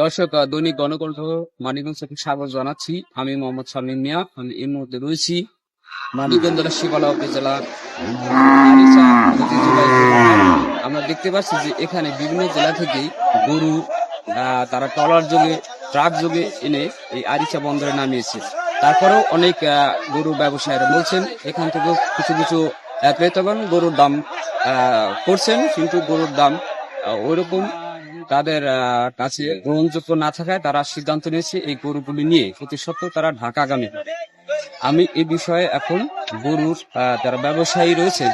দর্শক দৈনিক গণকণ্ঠ মানিকগঞ্জ থেকে স্বাগত জানাচ্ছি আমি মোহাম্মদ সালিম মিয়া, আমি এই মুহূর্তে রয়েছি মানিকগঞ্জ জেলার শিবালা উপজেলা। আমরা দেখতে পাচ্ছি যে এখানে বিভিন্ন জেলা থেকে গরু তারা ট্রলার যোগে, ট্রাক যোগে এনে এই আরিচা বন্দরে নামিয়েছে তারপরেও অনেক গরু ব্যবসায়ীরা বলছেন, এখান থেকে কিছু কিছু ক্রেতাগণ গরুর দাম করছেন, কিন্তু গরুর দাম ওইরকম তাদের কাছে গ্রহণযোগ্য না থাকায় তারা সিদ্ধান্ত নিয়েছে এই গরুগুলি নিয়ে। প্রতি সত্ত্বেও তারা ঢাকাগামী। আমি এই বিষয়ে এখন গরুর যারা ব্যবসায়ী রয়েছে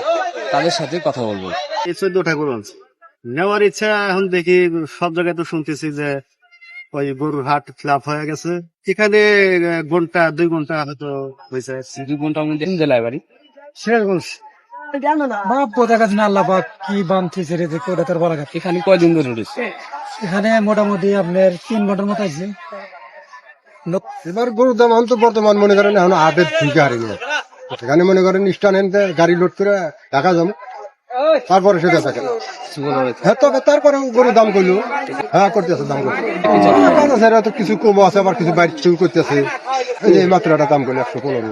তাদের সাথে কথা বলব। এই চোদ্দটা গরু আনছে। নেওয়ার ইচ্ছা এখন দেখি সব জায়গায় তো শুনতেছি যে ওই গরুর হাট ফ্লাপ হয়ে গেছে। এখানে ঘণ্টা দুই ঘণ্টা হয়তো হয়েছে। দুই ঘণ্টার মধ্যে জেলায় বাড়ি? সিরাজগঞ্জ। বাপ বোঝা গেছে না আল্লাহ পাক কি বানতেছে রে দেখো ওটা তোর বলা গেছে এখানে কয়দিন ধরে উঠেছে এখানে মোটামুটি আপনার তিন ঘণ্টার মতো আছে। এবার গরুর দাম এখন তো বর্তমান মনে করেন এখন ঠিক এখানে মনে করেন স্টান গাড়ি লোড করে ঢাকা যাব। তারপরে সেটা থাকে হ্যাঁ তবে তারপরে গরুর দাম করল হ্যাঁ করতেছে দাম স্যার তো কিছু কম আছে আবার কিছু বাইরে শুরু করতেছে। এই যে মাত্র একটা দাম করল একশো পনেরো।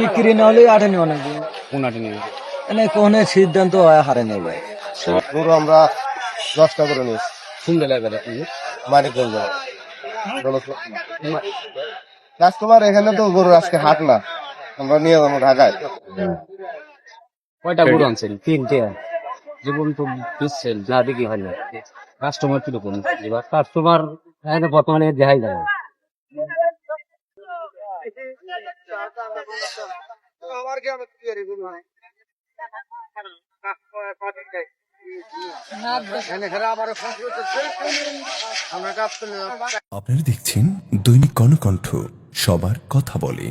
বিক্রি না হলে আটে নেওয়া নাকি? কোনাটি নিয়ে? মানে কোনে সিদ্ধান্ত হয় হারে নেই ভাই গরু আমরা দশটা করে নিয়েছি। কোন জেলায় বাড়ি আপনি? মানিকগঞ্জ। কাস্টমার এখানে তো গরু আজকে হাট না। আমরা নিয়ে যাব ঢাকায়। কয়টা গরু আনছেন তিনটে। জীবন তো দিচ্ছেন না দেখি হয় না। কাস্টমার কীরকম? এবার কাস্টমার এখানে বর্তমানে দেখাই যায় আমরা আপনারা দেখছেন দৈনিক কর্ণকণ্ঠ সবার কথা বলে।